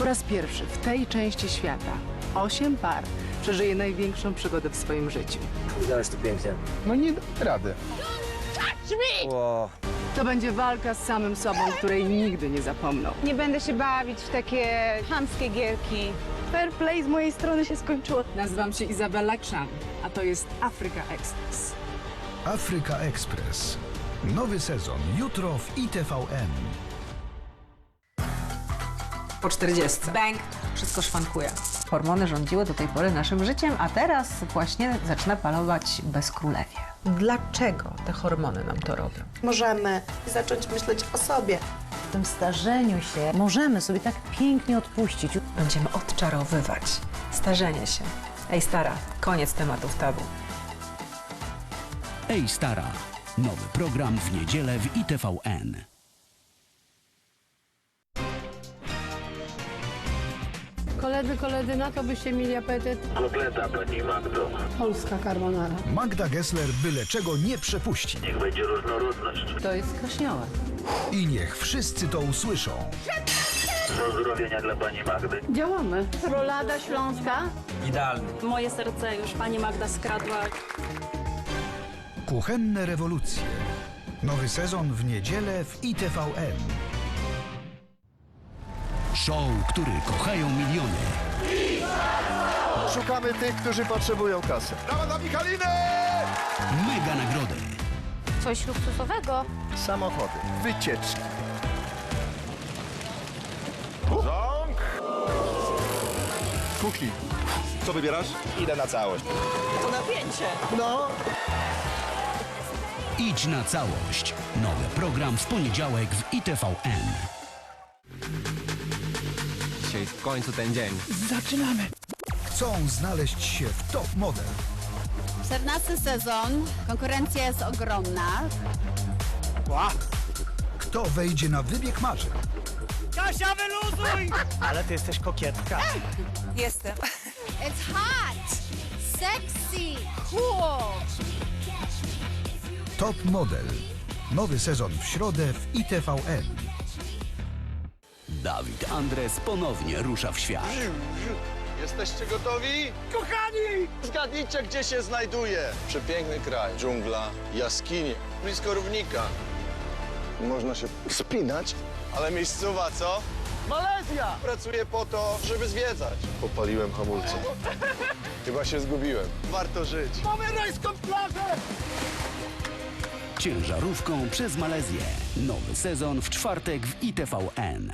Po raz pierwszy w tej części świata osiem par przeżyje największą przygodę w swoim życiu. Widziałeś to pięknie. No nie da rady. Ło. To będzie walka z samym sobą, której nigdy nie zapomną. Nie będę się bawić w takie chamskie gierki. Fair play z mojej strony się skończyło. Nazywam się Izabela Krzan, a to jest Africa Express. Afryka Express. Nowy sezon jutro w ITVN. Po 40. Bang! Wszystko szwankuje. Hormony rządziły do tej pory naszym życiem, a teraz właśnie zaczyna panować bezkrólewie. Dlaczego te hormony nam to robią? możemy zacząć myśleć o sobie. W tym starzeniu się możemy sobie tak pięknie odpuścić. Będziemy odczarowywać starzenie się. Ej stara, koniec tematów tabu. Ej Stara. Nowy program w niedzielę w ITVN. Koledzy, koledzy, na to byście mieli apetyt. Kotleta, pani Magdo. Polska carbonara. Magda Gessler byle czego nie przepuści. Niech będzie różnorodność. To jest kraśniałe. I niech wszyscy to usłyszą. Pozdrowienia dla pani Magdy. Działamy. Rolada śląska. Idealny. Moje serce już pani Magda skradła. Kuchenne rewolucje. Nowy sezon w niedzielę w ITVN. Show, który kochają miliony. Szukamy tych, którzy potrzebują kasy. Brawa dla Michaliny! Mega nagrody. Coś luksusowego. Samochody, wycieczki. Ząg! Kuchni. Co wybierasz? Idę na całość. To napięcie. No. Idź na całość. Nowy program w poniedziałek w ITVN. Dzisiaj w końcu ten dzień. Chcą znaleźć się w top model. 14 sezon. Konkurencja jest ogromna. Kto wejdzie na wybieg marzeń? Ale ty jesteś kokietka. Jestem. It's hot, sexy, cool. Top model. Nowy sezon w środę w ITVN. Dawid Andres ponownie rusza w świat. Jesteście gotowi? Kochani! Zgadnijcie, gdzie się znajduje. Przepiękny kraj, dżungla, jaskinie, blisko równika. Można się wspinać. Ale miejscowa, co? Malezja! Pracuję po to, żeby zwiedzać. Popaliłem hamulce. Chyba się zgubiłem. Warto żyć. Mamy rajską plażę! Ciężarówką przez Malezję. Nowy sezon w czwartek w ITVN.